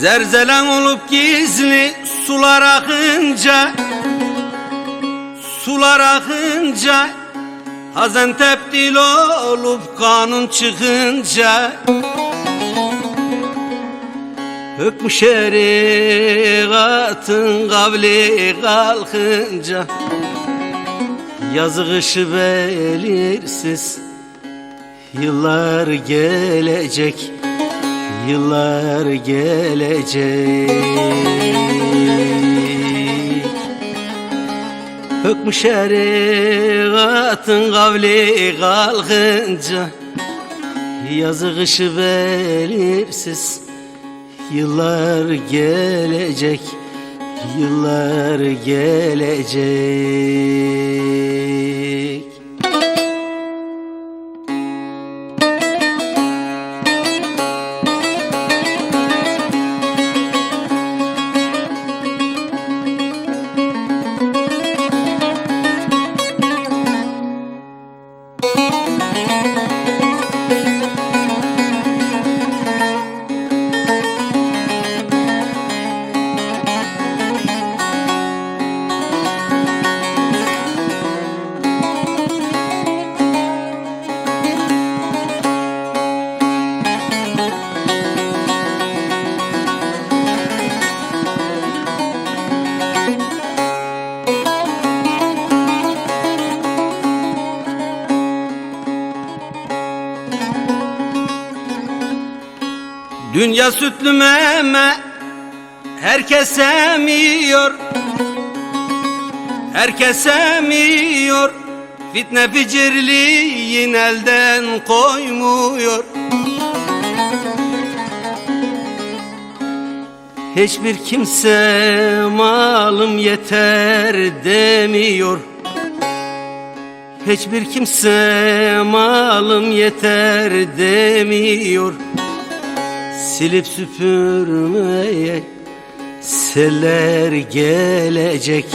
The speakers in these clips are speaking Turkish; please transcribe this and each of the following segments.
Zerzelen olup gizli sular akınca Sular akınca Hazen tepdil olup kanun çıkınca Hükmü şeriatın kavli kalkınca Yazı kışı belirsiz Yıllar gelecek Yıllar gelecek. Hükmü şeriatın kavli kalkınca Yazı kışı belirsiz Yıllar gelecek Yıllar gelecek Dünya sütlü meme Herkes emiyor. Herkes emiyor. Fitne ficirliğin elden koymuyor. Hiçbir kimse malım yeter demiyor. Hiçbir kimse malım yeter demiyor Silip süpürmeye seller gelecek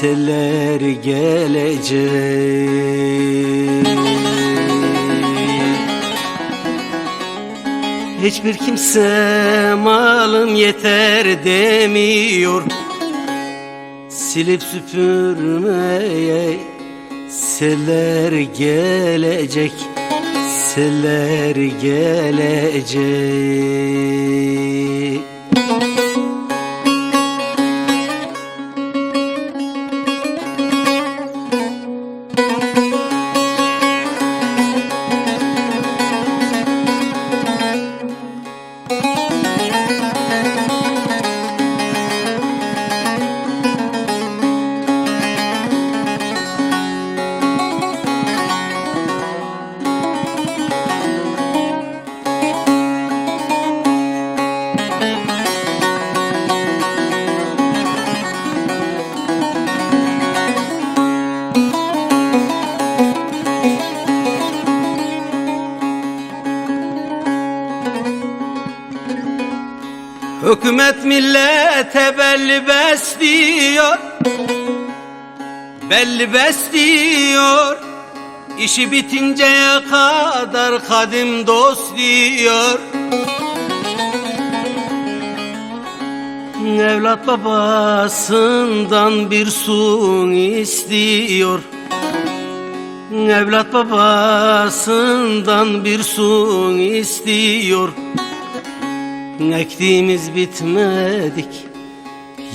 Seller gelecek. Hiçbir kimse malım yeter demiyor. Silip süpürmeye seller gelecek Seller gelecek Hükümet millete belli besliyor Belli besliyor İşi bitinceye kadar kadim dost diyor. Evlat babasından bir sun istiyor. Evlat babasından bir sun istiyor Ektiğimiz bitmedik.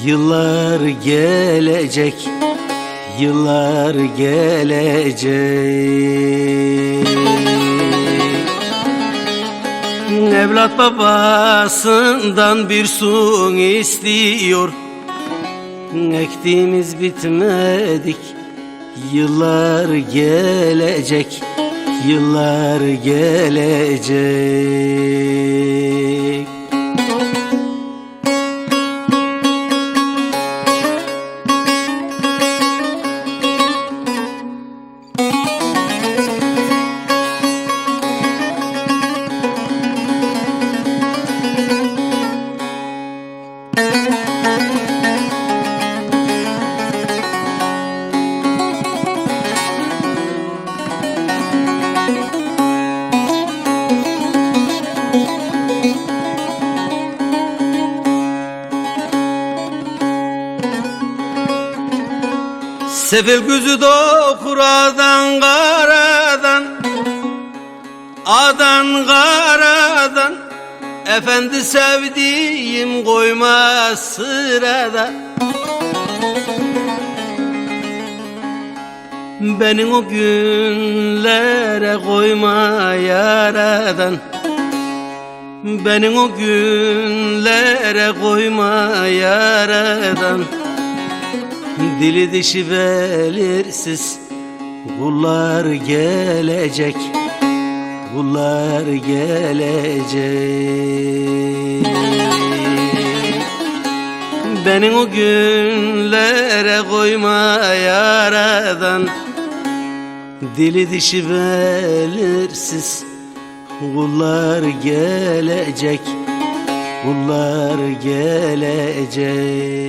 Yıllar gelecek. Yıllar gelecek. Evlat babasından bir sun istiyor. Ektiğimiz bitmedik. Yıllar gelecek. Yıllar gelecek Sefil gözü dokuradan karadan Adan karadan. Efendi sevdiğim koyma sırada. Benim o günlere koyma yaradan. Benim o günlere koyma yaradan Dili dişi belirsiz Kullar gelecek Kullar gelecek. Benim o günlere koyma yaradan Dili dişi belirsiz Kullar gelecek Kullar gelecek